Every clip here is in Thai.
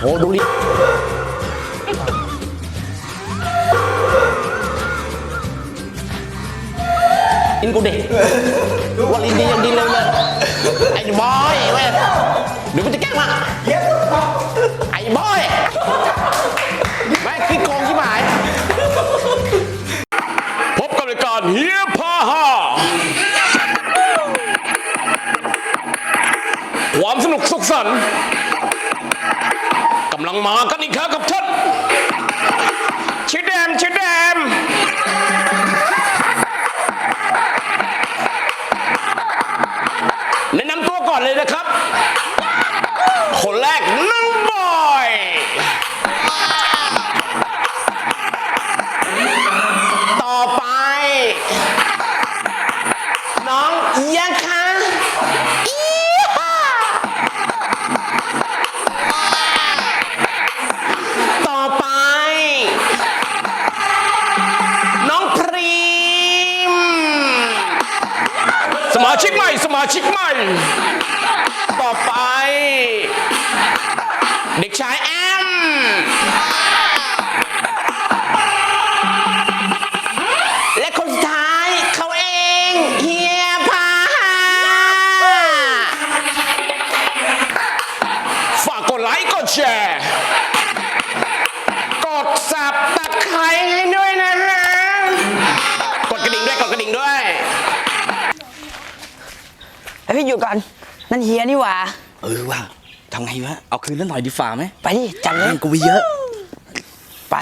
โอ้ดูดิอินกูด็กวันลินดียังดีเลยเลยไอ้บอยเว้ยเดี๋ยวกูจะแกล้งมาไอ้บอยไม่ขี้โกงที่หมาย พบกับรายการเฮียพาฮาความสนุกสุขสันต์ กำลังมากันอีกครั้งกับท่าน สมาชิกใหม่ สมาชิกใหม่ ต่อไป เด็กชายแอม และคนสุดท้ายเขาเองเฮียพาฝากกดไลค์ กดแชร์ กดสับตะไคร้ให้ด้วยนะฮะ กดกระดิ่งด้วย กดกระดิ่งด้วย ไอพี่อยู่ก่อน นั่นเฮียนี่หว่า เออว่ะทำไงวะ เอาคืนแล้วหน่อยดีฝ่าไหมไปดิจัดเลยเงินกูไปเยอะ ไป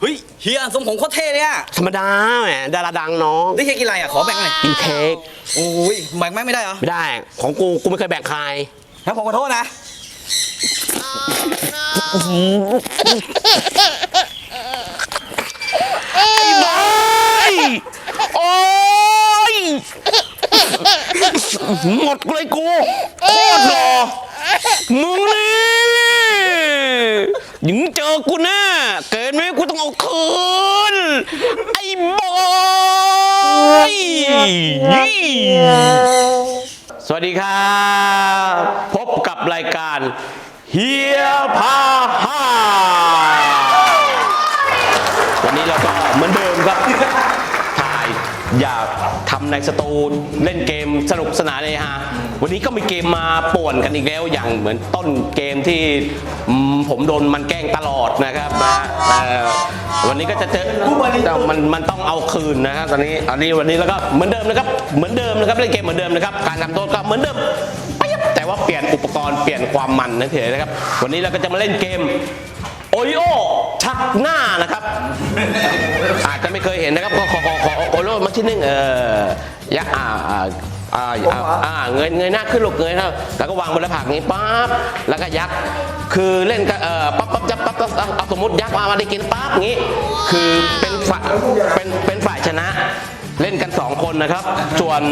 เฮ้ยเฮียทรงผมโคตรเท่เลยอะธรรมดาแหมดาราดังน้องได้เฮียกินอะไรอะขอแบ่งหน่อยกินเค้กโอ้ยแบ่งแม่งไม่ได้เหรอไม่ได้ ของกูกูไม่เคยแบ่งใคร งั้นผมขอโทษนะ ไอ้บอยโอ้ย หมดเลยกูโคตรหล่อมึงนี่ยังเจอกูแน่เกินไหมกูต้องเอาคืน ไอ้บอยสวัสดีครับ พบกับรายการเฮียพาฮาวันนี้เราก็เหมือนเดิมครับ ถ่ายอยาก ทำในสตูเล่นเกมสนุกสนานเลยฮะ วันนี้ก็มีเกมมาป่วนกันอีกแล้วอย่างเหมือนต้นเกมที่อืมผมโดนมันแกล้งตลอดนะครับนะเอ่อวันนี้ก็จะเจอแต่มันมันต้องเอาคืนนะครับตอนนี้อันนี้วันนี้แล้วก็เหมือนเดิมนะครับเหมือนเดิมนะครับเล่นเกมเหมือนเดิมนะครับการทำโทษก็เหมือนเดิมป๊ยับแต่ว่าเปลี่ยนอุปกรณ์เปลี่ยนความมันนั่นเองนะครับ วันนี้เราก็จะมาเล่นเกม โอริโอชักหน้านะครับ อาจจะไม่เคยเห็นนะครับก็ขอขอขอโอริโอมาชิ้นหนึงเออยะอ่าอ่าอ่าอ่าอ่าเงยเงยหน้าขึ้นลูกเงยหน้าแล้วก็วางบนหน้าผากนี้ปั๊บแล้วก็ยักคือเล่นกับเออปั๊บปั๊บยับปั๊บปั๊บปั๊บเอาสมมติยักมามาได้กินปั๊บงี้ คือเป็นฝ่ายเป็นเป็นฝ่ายชนะ เล่นกัน 2 คนนะครับ ส่วน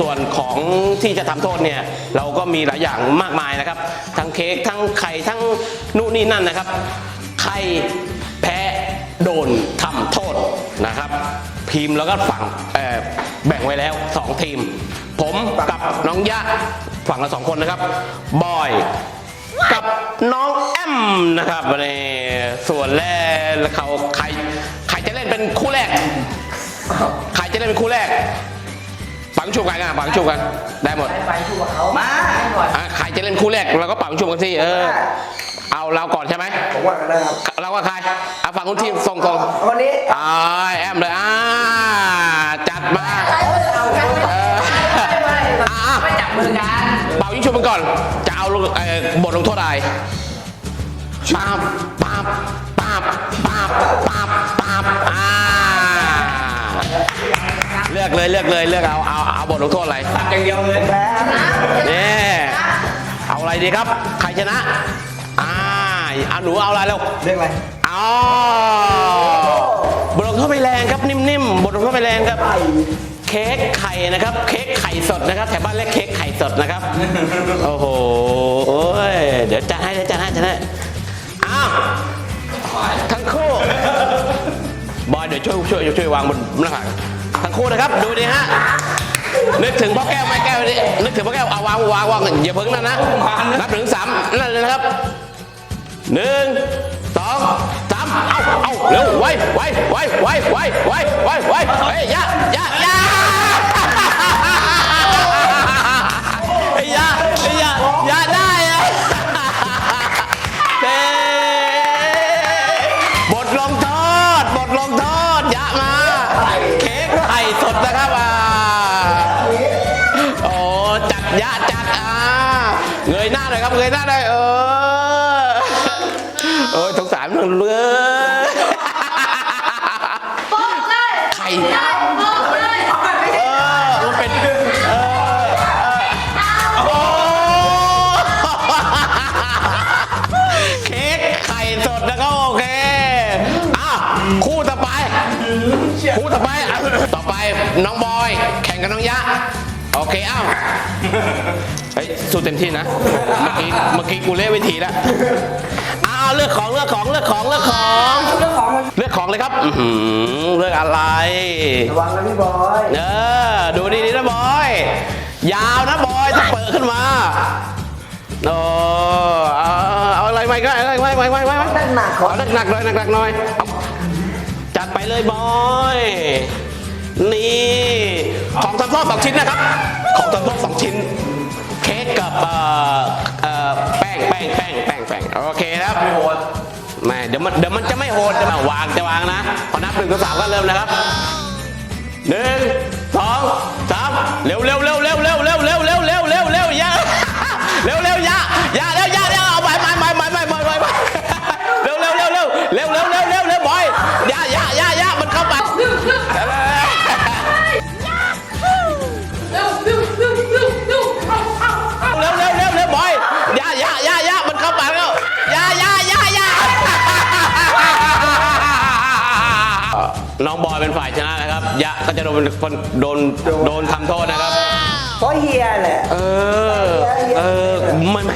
ส่วนของที่จะทำโทษเนี่ยเราก็มีหลายอย่างมากมายนะครับ ทั้งเค้กทั้งไข่ทั้งนู่นนี่นั่นนะครับ ใครแพ้โดนทำโทษนะครับทีมแล้วก็ฝั่งเอ่อแบ่งไว้แล้ว 2 ทีม ผมกับน้องยะฝั่งละสองคนนะครับบอยกับน้องแอมนะครับนนี้ส่วนแรกเขาใครใครจะเล่นเป็นคู่แรก จะเล่นเป็นคู่แรก ปังชุบกันกันปังชุบกัน ได้หมดไปชูกับเขามาอะใครจะเล่นคู่แรกเราก็ปังชุบกันสิเออ เอาเราก่อนใช่ไหมผมว่ากันได้ครับเราว่าใครเอาฝั่งคุณทีมส่งตรงวันนี้อ่าแอมเลยอ่าจัดมาเอออะไปจับมือกันเป่ายิงชุบมันก่อน จะเอาลูกเอ่อบทลงโทษอะไรปาบปาบปาบปาบปาบปาบอ่า เลือกเลยเลือกเลยเลือกเอาเอาเอาบทลงโทษอะไรอย่างเดียวเลยนี่เอาอะไรดีครับใครชนะอ่าเอาหนูเอาอะไรแล้วเรียกอะไรอ๋อบทลงโทษไม่แรงครับนิ่มๆบทลงโทษไม่แรงครับเค้กไข่นะครับ เค้กไข่สดนะครับแถวบ้านเรียกเค้กไข่สดนะครับโอ้โหโอ้ยเดี๋ยวจัดให้เดี๋ยวจัดให้จัดให้อ้าวทั้งคู่บอยเดี๋ยวช่วยช่วยช่วยวางบนหน้าผาก ทั้งคู่นะครับ ดูดิฮะ นึกถึงพ่อแก้วแม่แก้วนี่นึกถึงพ่อแก้วเอาวางวางวางอย่าเพิ่งนั่นนะ นับถึงสามนั่นเลยนะครับหนึ่งสองสามเอาเอาเร็วไวไวไวไวไวไวไวไวเฮ้ยอยาอยาอยา สงสารมันเลยบอกเลยไข่บอกเลยเออมันเป็นเออโอ้เค้กไข่สดนะครับโอเคอะคู่ต่อไป คู่ต่อไปอะต่อไปน้องบอย แข่งกับน้องยะ โอเคเอ้าเฮ้ยสู้เต็มที่นะ เมื่อกี้เมื่อกี้กูเล่นเวทีแล้วาวเลือกของเลือกของเลือกของเลือกของเลือกของเลือกของเลยครับอื้อหือเลือกอะไร ระวังนะพี่บอยเออดูดีๆนะบอย ยาวนะบอยถ้าเปิดขึ้นมาโอ้เอาเอาอะไรไปก็อะไรไปไปไปไปหนักๆขอเอาหนักๆหน่อยหนักๆหน่อยเอาจัดไปเลยบอย นี่ ของทำโทษสองชิ้นนะครับ ของทำโทษสองชิ้น เค้กกับเอ่อเอ่อแป้งแป้งแป้ง แฝงโอเคครับไม่โหดไม่เดี๋ยวมันเดี๋ยวมันจะไม่โหดจะวางจะวางนะพอนับหนึ่งถึงสามก็เริ่มนะครับหนึ่งสองสามเร็วเร็ว น้องบอยเป็นฝ่ายชนะนะครับ ยะก็จะโดนเป็นคนโดนโดนทำโทษนะครับ เพราะเฮียแหละ เออ เออมันแหม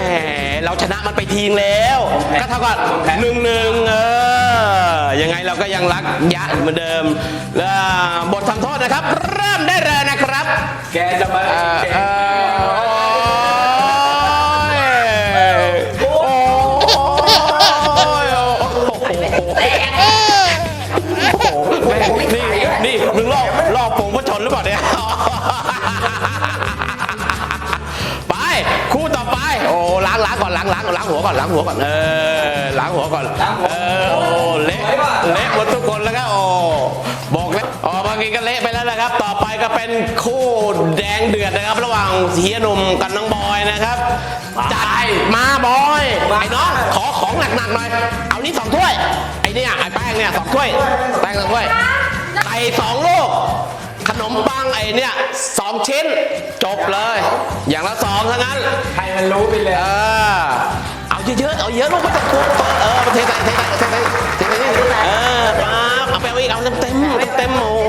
เราชนะมันไปทีงแล้ว ก็เท่ากับหนึ่งหนึ่งเออ ยังไงเราก็ยังรักยะเหมือนเดิม แล้วบททำโทษนะครับ เริ่มได้เลยนะครับ แกจะมาเออเออ หัวก่อนล้างหัวก่อนเออล้างหัวก่อนเออโอ้เละเละหมดทุกคนแล้วก็โอ้บอกแล้วอ๋อบางทีก็เละไปแล้วนะครับ ต่อไปก็เป็นคู่แดงเดือดนะครับ ระหว่างเฮียหนุ่มกับน้องบอยนะครับจัดมาบอยไอ้น้องขอของหนักๆหน่อยเอานี่สองถ้วยไอ้เนี่ยไอ้แป้งเนี่ยสองถ้วยแป้งสองถ้วยไก่สองลูก ขนมปังไอ้เนี่ยสองชิ้นจบเลย อย่างละสองเท่านั้นให้มันรู้ไปเลย เออ เอาเยอะๆ เอาเยอะลูกไม่ต้องกลัวเออมาเทใส่เทใส่เทใส่เทใส่นี่เออป๊าเอาไปเอาอีกเอาเต็มเต็มเต็มโอ้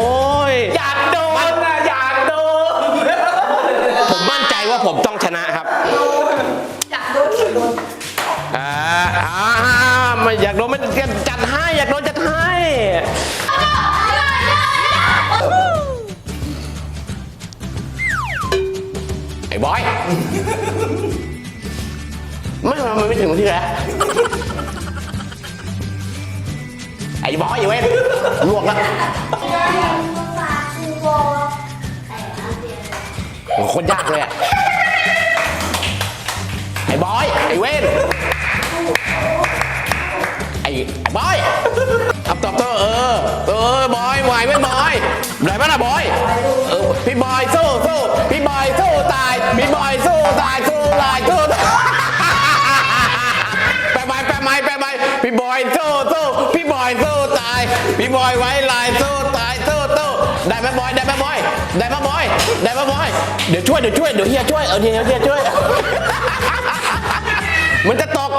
ยอยากโดนนะอยากโดนผมมั่นใจว่าผมต้องชนะครับอยากโดนโดนอ่าอ่าไม่อยากโดนไมันจัดให้อยากโดนจัดให้ไอ้บอย ไม่ทำไมไม่ถึงที่แล้วไอ้บอยอยู่เว้ยลวกล้วโอ้โหโคตรยากเลยอะไอ้บอย ไอ้เว้นไอ้ไอ้บอยทำตอบโต้เออ เออบอยไหวไหมบอยไหวไหมล่ะบอย เออพี่บอยสู้สู้พี่บอยสู้ตายพี่บอยสู้ตายสู้ตายสู้ตาย พี่บอยสู้สู้พี่บอยสู้ตาย พี่บอยไว้ลายสู้ตายสู้สู้ได้ไหมบอยได้ไหมบอยได้ไหมบอยได้ไหมบอย เดี๋ยวช่วยเดี๋ยวช่วยเดี๋ยวเฮียช่วยเออเฮียเฮียช่วย มันจะตก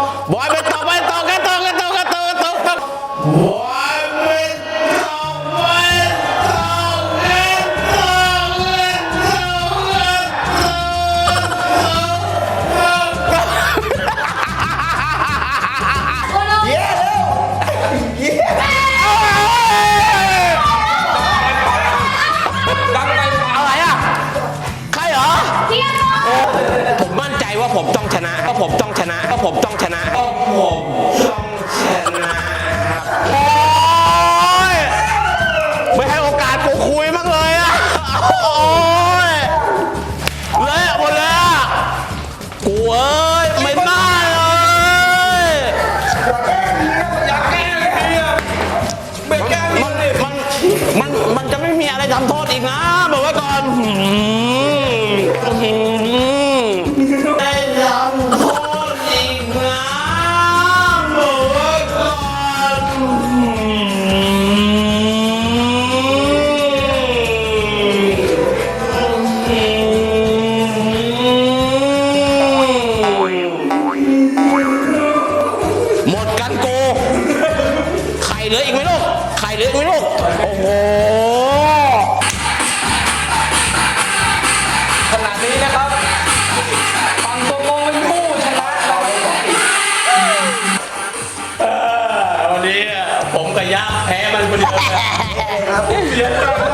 ผมต้องชนะครับโอ้ยไม่ให้โอกาสกูคุยบ้างเลยอะโอ้ยเละหมดเลยอะกูเอ้ยไม่ได้เลยอยาแก้เลยอะไม่แก้มันมันมันมันจะไม่มีอะไรทำโทษอีกนะบอกไว้ก่อนอื้อหือ เหลืออีกไหมลูกใครเหลืออีกไหมลูกโอ้โหขนาดนี้นะครับฟังตัวโมเป็นผู้ชนะวันนี้ผมกับยักษ์แพ้มันคนเดียวครับ